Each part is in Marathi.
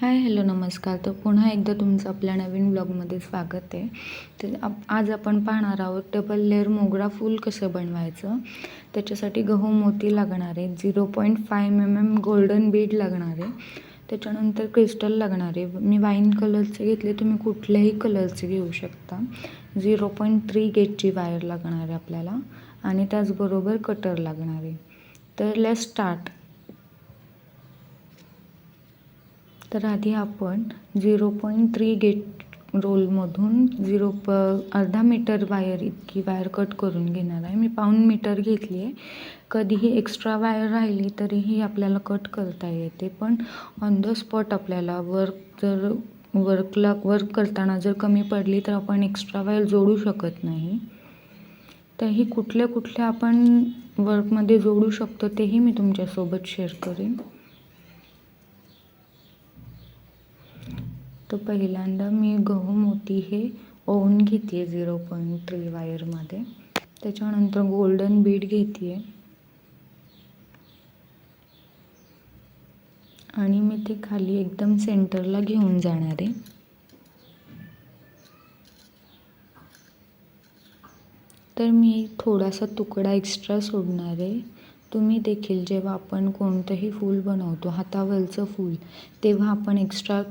हाय हॅलो नमस्कार. तर पुन्हा एकदा तुमचं आपल्या नवीन ब्लॉगमध्ये स्वागत आहे. तर आप आज आपण पाहणार आहोत डबल लेअर मोगरा फूल कसं बनवायचं? त्याच्यासाठी गहू मोती लागणार आहे. Zero point five M M golden bead लागणार आहे. त्याच्यानंतर क्रिस्टल लागणार आहे. मी वाईन कलरचे घेतले तुम्ही कुठल्याही कलरचे घेऊ शकता. झिरो पॉईंट थ्री गेटची वायर लागणार आहे आपल्याला. आणि त्याचबरोबर कटर लागणार आहे. तर लेस स्टार्ट तर आधी आपण झिरो पॉईंट थ्री गेट रोलमधून झिरो प अर्धा मीटर वायर इतकी वायर कट करून घेणार आहे. मी पाऊन मीटर घेतली आहे. कधीही एक्स्ट्रा वायर राहिली तरीही आपल्याला कट करता येते. पण ऑन द स्पॉट आपल्याला वर्क जर वर्कला वर्क करताना जर कमी पडली तर आपण एक्स्ट्रा वायर जोडू शकत नाही. तर ही कुठल्या कुठल्या आपण वर्कमध्ये जोडू शकतो तेही मी तुमच्यासोबत शेअर करेन. तर पहिल्यांदा मी गहू मोती हे ओवून घेते आहे झिरो पॉईंट थ्री वायरमध्ये त्याच्यानंतर गोल्डन बीड घेते आहे आणि मी ते खाली एकदम सेंटरला घेऊन जाणार आहे. तर मी थोडासा तुकडा एक्स्ट्रा सोडणार आहे. तुम्ही देखील जेव्हा आपण कोणतंही फूल बनवतो हातावरचं फूल तेव्हा आपण एक्स्ट्रा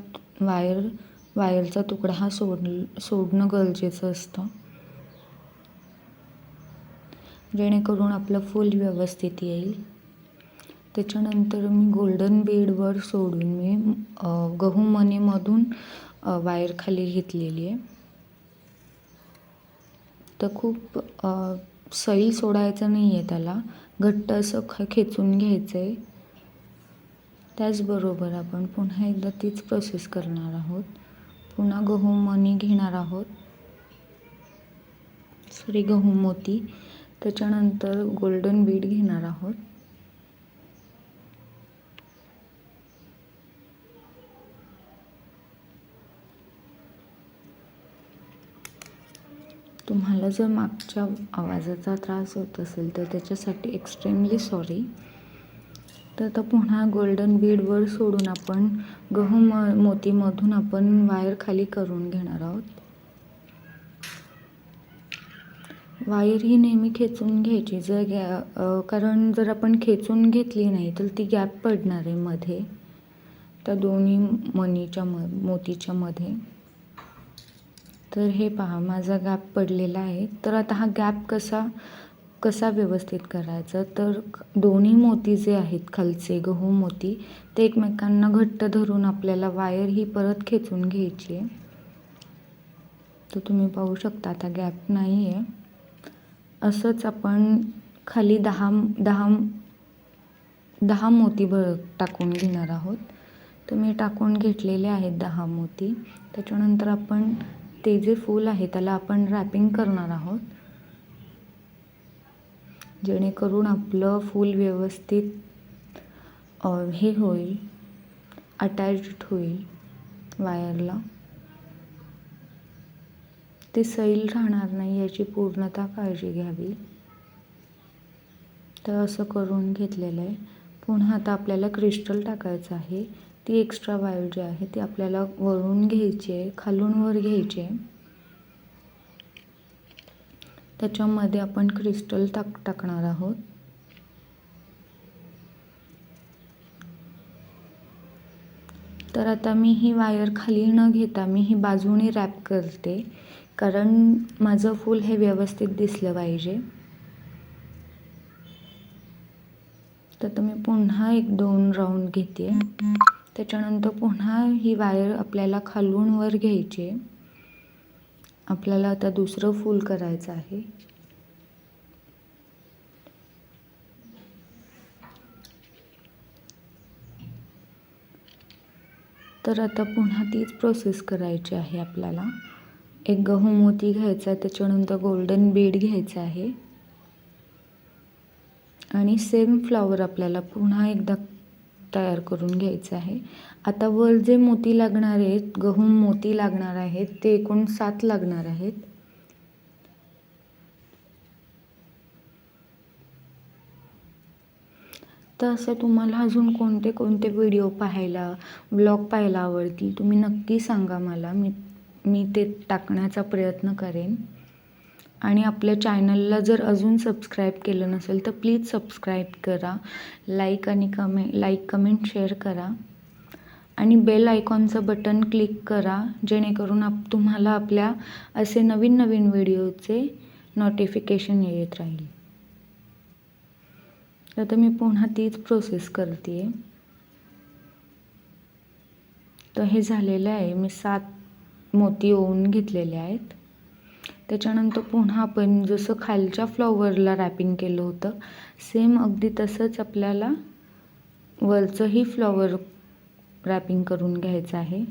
वायर वायरचा तुकडा हा सोड सोडणं गरजेचं असतं. जेणेकरून आपलं फूल व्यवस्थित येईल. त्याच्यानंतर मी गोल्डन बेडवर सोडून मी गहू मनीमधून वायर खाली घेतलेली आहे. तर खूप सैल सोडायचं नाही आहे त्याला. घट्ट असं ख खेचून घ्यायचं आहे त्याचबरोबर आपण पुन्हा एकदा तीच प्रोसेस करणार आहोत. पुन्हा गहू मनी घेणार आहोत. सॉरी गहू मोती. त्याच्यानंतर गोल्डन बीड घेणार आहोत. तुम्हाला जर मागच्या आवाजाचा त्रास होत असेल तर त्याच्यासाठी एक्स्ट्रीमली सॉरी तर आता पुन्हा गोल्डन बीडवर सोडून आपण गहू म मोतीमधून आपण वायर खाली करून घेणार आहोत. वायर ही नेहमी खेचून घ्यायची. जर गॅ कारण जर आपण खेचून घेतली नाही तर ती गॅप पडणार आहे मध्ये. त्या दोन्ही मनीच्या म मोतीच्या मध्ये. तर हे पहा माझा गॅप पडलेला आहे. तर आता हा गॅप कसा कसा व्यवस्थित करायचा? तर दोन्ही मोती जे आहेत खालचे गहू मोती ते एकमेकांना घट्ट धरून आपल्याला वायर ही परत खेचून घ्यायची आहे. तर तुम्ही पाहू शकता आता गॅप नाही आहे असंच आपण खाली दहा दहा दहा मोती भर टाकून घेणार आहोत. तर मी टाकून घेतलेले आहेत दहा मोती. त्याच्यानंतर आपण ते जे फूल आहे त्याला आपण रॅपिंग करणार आहोत. जेणेकरून आपलं फूल व्यवस्थित हे होईल अटॅच्ड होईल वायरला. ते सैल राहणार नाही याची पूर्णतः काळजी घ्यावी. तर असं करून घेतलेलं आहे. पुन्हा आता आपल्याला क्रिस्टल टाकायचं आहे. ती एक्स्ट्रा वायर जी आहे ती आपल्याला वरून घ्यायची आहे खालून वर घ्यायची आहे. त्याच्यामध्ये आपण क्रिस्टल टाक टाकणार आहोत. तर आता मी ही वायर खाली न घेता मी ही बाजूने रॅप करते. कारण माझं फूल हे व्यवस्थित दिसलं पाहिजे. तर मी पुन्हा एक दोन राऊंड घेते. त्याच्यानंतर पुन्हा ही वायर आपल्याला खालून वर घ्यायची आहे. आपल्याला आता दुसरं फूल करायचं आहे. तर आता पुन्हा तीच प्रोसेस करायची आहे आपल्याला. एक गहू मोती घ्यायचा आहे त्याच्यानंतर गोल्डन बीड घ्यायचं आहे. आणि सेम फ्लॉवर आपल्याला पुन्हा एकदा तयार करून घ्यायचं आहे. आता वर जे मोती लागणार आहेत गहू मोती लागणार आहेत ते एकूण सात लागणार आहेत. तर असं तुम्हाला अजून कोणते कोणते व्हिडिओ पाहायला ब्लॉग पाहायला आवडतील तुम्ही नक्की सांगा मला. मी मी ते टाकण्याचा प्रयत्न करेन. आणि आपल्या चॅनलला जर अजून सबस्क्राईब केलं नसेल तर प्लीज सबस्क्राईब करा. लाईक आणि कमे लाईक कमेंट शेअर करा. आणि बेल आयकॉनचं बटन क्लिक करा जेणेकरून आप तुम्हाला आपल्या असे नवीन नवीन व्हिडिओचे नोटिफिकेशन येत राहील. आता मी पुन्हा तीच प्रोसेस करते आहे तर हे झालेलं आहे. मी सात मोती ओवून घेतलेले आहेत. त्याच्यानंतर पुन्हा आपण जसं खालच्या फ्लॉवरला रॅपिंग केलं होतं सेम अगदी तसंच आपल्याला वरचंही फ्लॉवर रॅपिंग करून घ्यायचं आहे.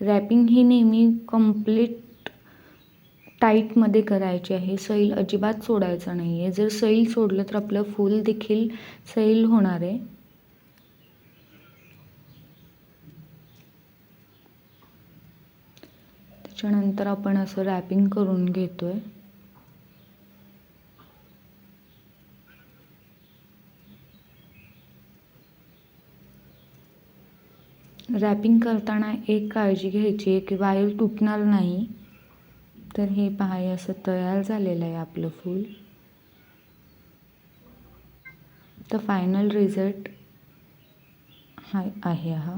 रॅपिंग ही नेहमी कंप्लीट टाईटमध्ये करायची आहे. सैल अजिबात सोडायचं नाही आहे जर सैल सोडलं तर आपलं फूल देखील सैल होणार आहे. त्याच्यानंतर आपण असं रॅपिंग करून घेतो आहे रॅपिंग करताना एक काळजी घ्यायची आहे की वायर तुटणार नाही. तर हे पहा असं तयार झालेलं आहे आपलं फूल. तर फायनल रिझल्ट हा आहे हा.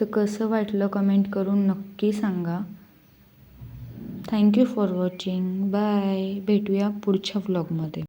तर कसं वाटलं कमेंट करून नक्की सांगा. थँक्यू फॉर वॉचिंग बाय भेटूया पुढच्या व्लॉगमध्ये